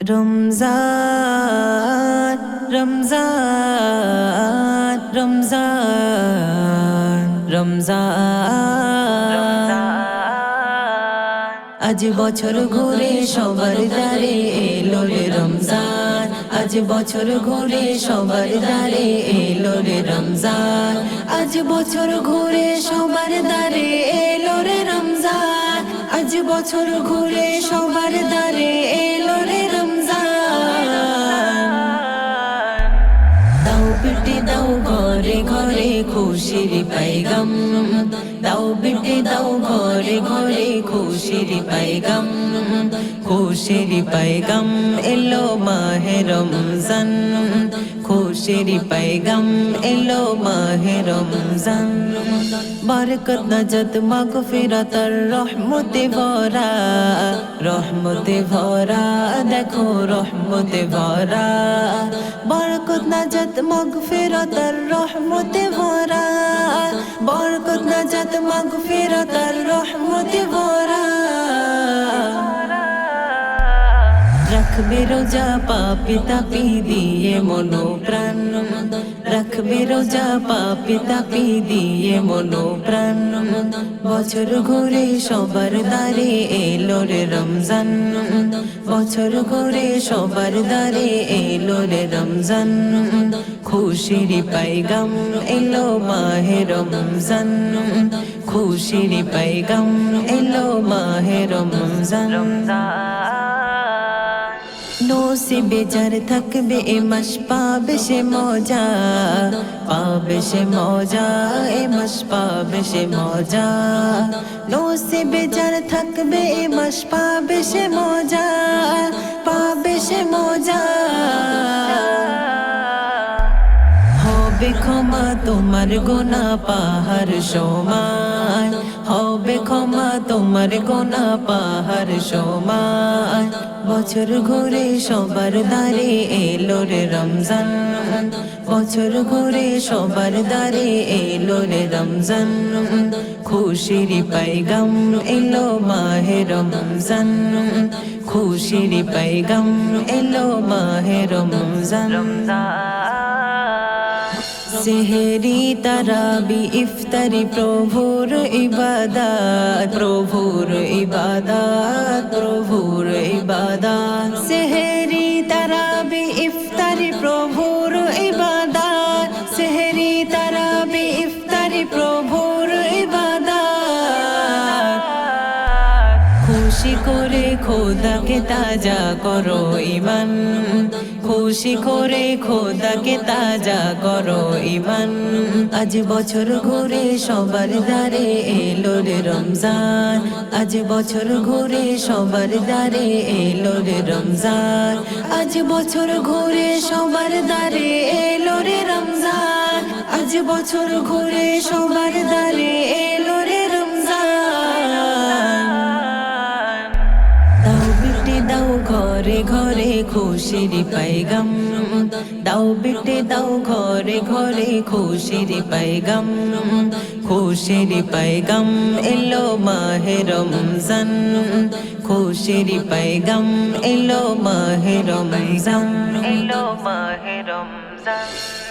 রমজান রমজান রমজান রমজান। আজ বছর ঘুরে সবার দ্বারে এলো রে রমজান। আজ বছর ঘুরে সবার দ্বারে এলো রে রমজান। আজ বছর ঘুরে সবার দ্বারে এলো রে রমজান। আজ বছর ঘুরে সবার দ্বারে খুশির পাইগাম। দাও বেটে দাও ঘরে ঘরে খুশির পাইগাম। খুশির পাইগাম এলো মাহে রমজান। খুশির পাইগাম এলো মাহে রমজান। বরকত নজত মাগফিরাতর রহমতে ভরা। রহমতে ভরা, দেখো রহমতে ভরা। বরকত, নাজাত মাগফিরাতর রহমতে ভরা। বরকত, নাজাত মাগফিরাতর রহমতে ভরা। রাখবে রোজা পাপি তাপি দিয়ে মনো প্রাণ। রাখবে রোজা পাপি তাপি দিয়ে মনো প্রাণ। বছর ঘুরে সবার দ্বারে এলো রে রমজান। বছর ঘুরে সবার দ্বারে এলো রে রমজান। খুশির পাইগাম এলো মাহে রমজান। খুশির পাইগাম এলো মাহে রমজান। নসিবে বেজার থাকবে এ মাস পাবে সে মজা পাবে সে মজা এ মাস পাবে সে মজা নসিবে বেজার থাকবে এ মাস পাবে সে মজা হবে ক্ষমা তোমার গোনা পাহাড় সমান। হবে ক্ষমা তোমার গোনা পাহাড় সমান। বছর ঘুরে সবার দ্বারে এলো রে রমজান। বছর ঘুরে সবার দ্বারে এলো রে রমজান। খুশির পাইগাম এলো মাহে রমজান। খুশির পাইগাম এলো মাহে রমজান। সেহেরি তারাবি ইফতারি, প্রভুর ইবাদাত প্রভুর ইবাদাত প্রভুর ইবাদাত। সেহেরি তারাবি ইফতারি, প্রভুর ইবাদাত। সেহেরি তারাবি ইফতারি, প্রভুর ইবাদাত। খুশি করে খোদাকে তাজা করো ইমান। খুশি করে খোদাকে তাজা করো ইমান আজ বছর ঘুরে সবার দ্বারে এলো রে রমজান। আজ বছর ঘুরে সবার দ্বারে এলো রে রমজান। আজ বছর ঘুরে সবার দ্বারে এলো রে রমজান। আজ বছর ঘুরে সবার দ্বারে এলো রে রমজান। দাও বেটে, দাও ঘরে ঘরে খুশির পাইগাম। দাও বেটে, দাও ঘরে ঘরে খুশির পাইগাম। খুশির পাইগাম এলো মাহে রমজান। খুশির পাইগাম এলো মাহে রমজান। এলো মাহে রমজান।